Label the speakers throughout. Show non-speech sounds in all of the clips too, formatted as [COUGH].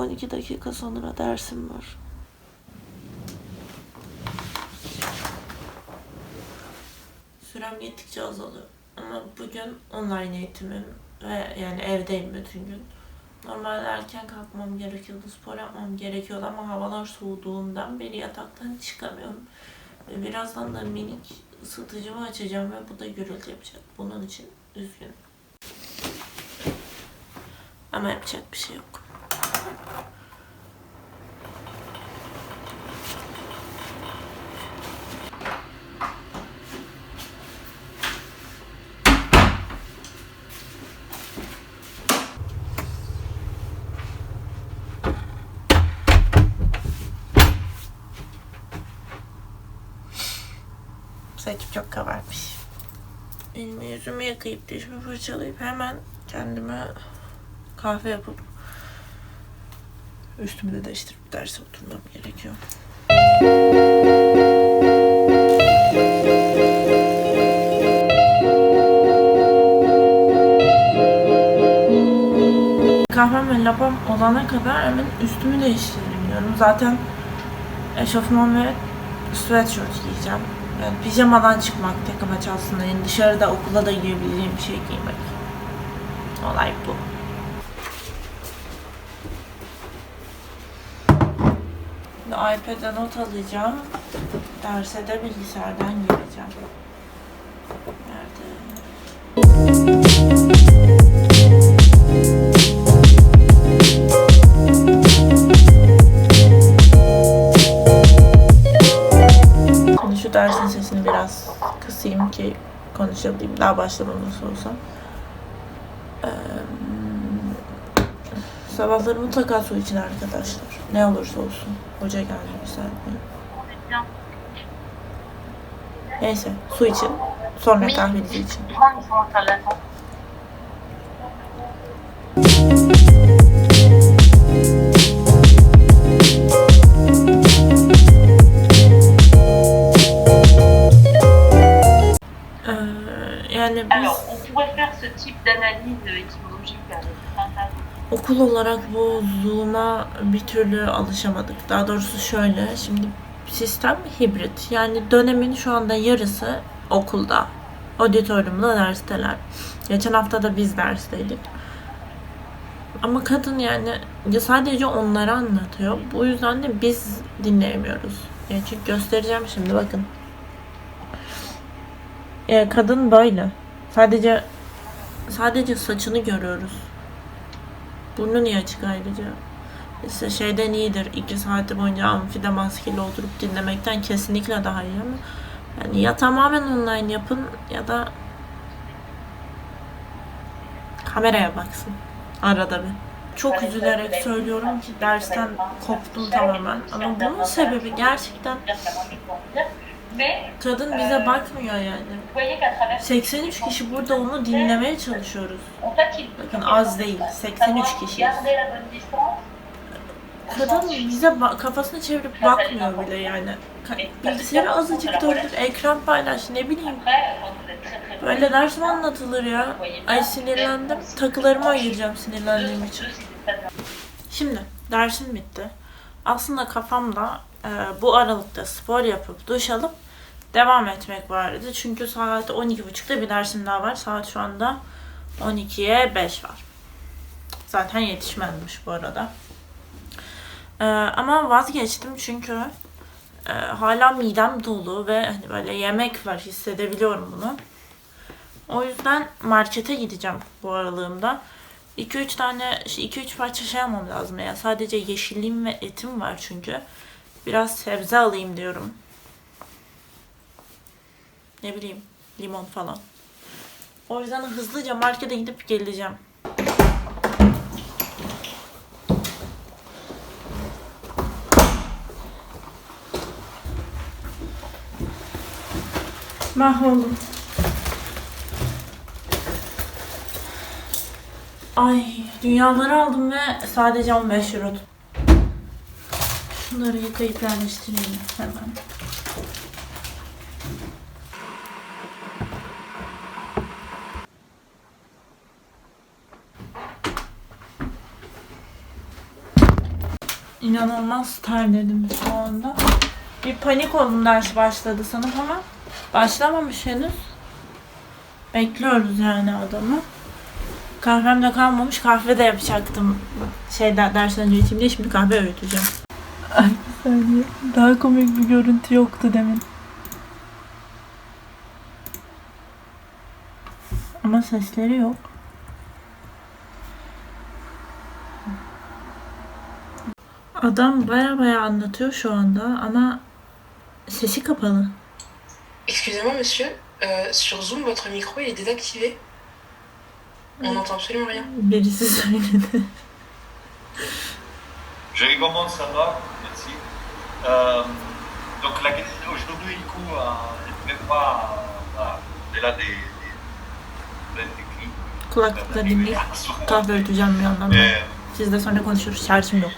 Speaker 1: 12 dakika sonra dersim var. Sürem gittikçe azalıyor. Ama bugün online eğitimim ve yani evdeyim bütün gün. Normalde erken kalkmam gerekiyordu, spor yapmam gerekiyordu ama havalar soğuduğundan beri yataktan çıkamıyorum. Birazdan da minik ısıtıcımı açacağım ve bu da gürültü yapacak. Bunun için üzgünüm. Ama yapacak bir şey yok. Saçım çok kabarmış. Elimi yüzümü yıkayıp dişimi fırçalayıp hemen kendime kahve yapıp üstümü de değiştirip derse oturmam gerekiyor. Kahvem ve lapam olana kadar hemen üstümü değiştireyim diyorum. Zaten eşofman ve sweatshirt giyeceğim. Pijamadan çıkmak tek amaç. Yani dışarıda okula da giyebileceğim bir şey giymek. Olay bu. Şimdi iPad'e not alacağım. Derse de bilgisayardan gireceğim. Nerede? Daha başlamadan nasıl olsa. Ee, sabahları mutlaka su için arkadaşlar. Ne olursa olsun. Hoca geldi müsaade. Neyse su için. Sonra kahvenizi için. Okul olarak bu Zoom'a bir türlü alışamadık. Daha doğrusu şöyle, şimdi sistem hibrit. Yani dönemin şu anda yarısı okulda. Auditoriumda dersteler. Geçen hafta da biz dersteydik. Ama kadın yani ya sadece onları anlatıyor. Bu yüzden de biz dinleyemiyoruz. Yani çünkü göstereceğim şimdi bakın. Ya kadın böyle. Sadece sadece saçını görüyoruz. Burnu niye açık ayrıca? İşte şeyden iyidir. iki saati boyunca amfide maskeli oturup dinlemekten kesinlikle daha iyi ama yani ya tamamen online yapın ya da kameraya baksın arada bir. Çok üzülerek söylüyorum ki dersten koptum tamamen. Ama bunun sebebi gerçekten
Speaker 2: Mais
Speaker 1: kadın bize bakmıyor yani.
Speaker 2: vous voyez qu'à travers
Speaker 1: 83 kişi burada onu dinlemeye çalışıyoruz. Bakın az değil. 83 kişiyiz. Kadın bize kafasını çevirip bakmıyor bile yani. Bilgisayarı azıcık döndür, ekran paylaş ne bileyim. Böyle ders mi anlatılır ya? Ay sinirlendim. Takılarımı ayıracağım sinirlendiğim için. Şimdi dersim bitti. Aslında kafamda bu aralıkta spor yapıp duş alıp devam etmek vardı. Çünkü saat 12.30'da bir dersim daha var. Saat şu anda 12'ye 5 var. Zaten yetişmezmiş bu arada. E, ama vazgeçtim çünkü e, hala midem dolu ve hani böyle yemek var hissedebiliyorum bunu. O yüzden markete gideceğim bu aralığımda. 2-3 tane, 2-3 parça şey almam lazım ya. Sadece yeşilliğim ve etim var çünkü. Biraz sebze alayım diyorum. Ne bileyim, limon falan. O yüzden hızlıca markete gidip geleceğim. Mahvoldum. Ay dünyaları aldım ve sadece 15 euro. Şunları yıkayıp yerleştireyim hemen. İnanılmaz terledim şu anda. Bir panik oldum ders başladı sanıp ama başlamamış henüz. Bekliyoruz yani adamı. Kahvem de kalmamış. Kahve de yapacaktım. Şeyden dersten önce içeyim şimdi kahve öğüteceğim. Ay bir saniye. Daha komik bir görüntü yoktu demin. Ama sesleri yok. Adam baya baya anlatıyor şu anda ama sesi kapalı.
Speaker 3: Excusez-moi, monsieur, euh, sur Zoom, votre micro il est désactivé. On n'entend absolument rien.
Speaker 1: Birisi söyledi.
Speaker 4: Je comment ça va Merci. Euh, donc la, aujourd'hui, du coup, euh, pas euh, de là des, des, des techniques.
Speaker 1: Kulaklıkla dinleyip kahve öğüteceğim bir yandan. da.
Speaker 4: Euh,
Speaker 1: Siz de sonra konuşuruz. Şarjım yok.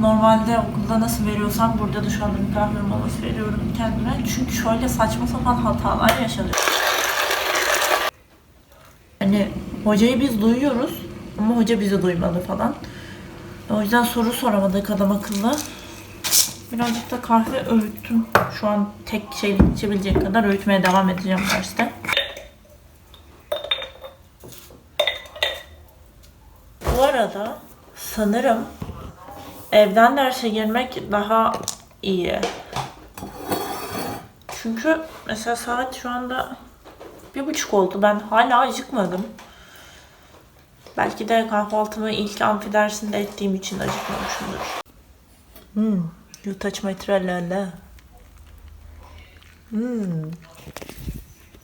Speaker 1: Normalde okulda nasıl veriyorsam burada da şu anda bir kahve molası veriyorum kendime. Çünkü şöyle saçma sapan hatalar yaşanıyor. Hani hocayı biz duyuyoruz ama hoca bizi duymadı falan. O yüzden soru soramadık adam akıllı. Birazcık da kahve öğüttüm. Şu an tek şey içebilecek kadar öğütmeye devam edeceğim derste. Bu arada sanırım evden derse girmek daha iyi. Çünkü mesela saat şu anda bir buçuk oldu. Ben hala acıkmadım. Belki de kahvaltımı ilk amfi dersinde ettiğim için acıkmamışımdır. Hmm, you touch my tralala. Hmm.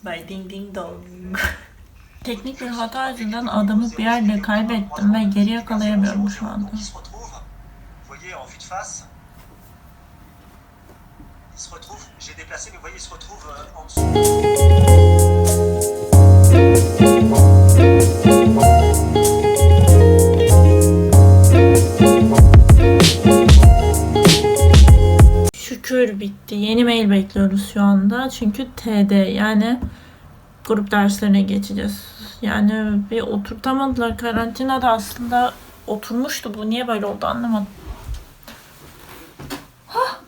Speaker 1: By ding ding dong. [LAUGHS] Teknik bir hata yüzünden adamı bir yerde kaybettim ve geri yakalayamıyorum şu anda.
Speaker 5: Qui se retrouve, vous voyez, en vue de face. Il se retrouve, j'ai déplacé, mais vous voyez, il se retrouve euh, en dessous.
Speaker 1: Yeni mail bekliyoruz şu anda. Çünkü TD yani grup derslerine geçeceğiz. Yani bir oturtamadılar. Karantinada aslında oturmuştu. Bu niye böyle oldu anlamadım. Hah!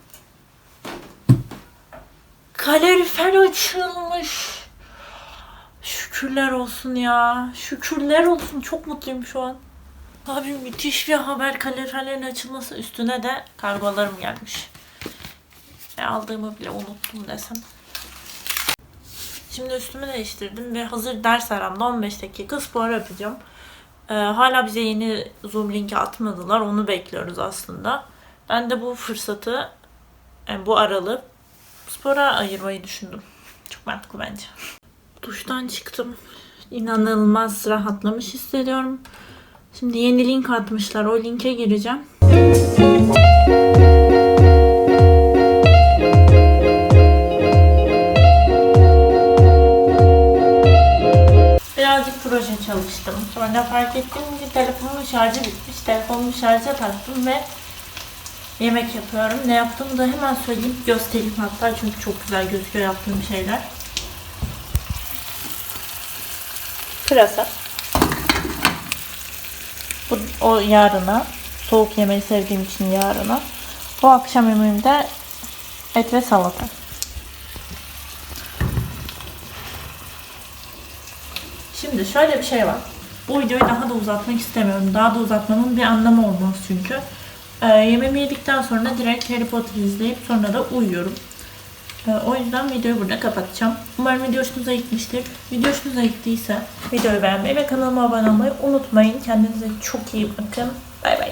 Speaker 1: Kalorifer açılmış. Şükürler olsun ya. Şükürler olsun. Çok mutluyum şu an. Abi müthiş bir haber. Kaloriferlerin açılması üstüne de kargolarım gelmiş. Ne aldığımı bile unuttum desem. Şimdi üstümü değiştirdim ve hazır ders aramda 15 dakika spor yapacağım. Ee, hala bize yeni Zoom linki atmadılar. Onu bekliyoruz aslında. Ben de bu fırsatı, yani bu aralığı spora ayırmayı düşündüm. Çok mantıklı bence. Duştan çıktım. İnanılmaz rahatlamış hissediyorum. Şimdi yeni link atmışlar. O linke gireceğim. Birazcık proje çalıştım. Sonra fark ettim ki telefonumun şarjı bitmiş. Telefonumu şarja taktım ve yemek yapıyorum. Ne yaptığımı da hemen söyleyeyim, göstereyim hatta çünkü çok güzel gözüküyor yaptığım şeyler. Pırasa. Bu o yarına. Soğuk yemeği sevdiğim için yarına. Bu akşam yemeğimde et ve salata. Şimdi şöyle bir şey var. Bu videoyu daha da uzatmak istemiyorum. Daha da uzatmanın bir anlamı olmaz çünkü. Ee, yemeğimi yedikten sonra direkt Harry Potter izleyip sonra da uyuyorum. Ee, o yüzden videoyu burada kapatacağım. Umarım video hoşunuza gitmiştir. Video hoşunuza gittiyse videoyu beğenmeyi ve kanalıma abone olmayı unutmayın. Kendinize çok iyi bakın. Bay bay.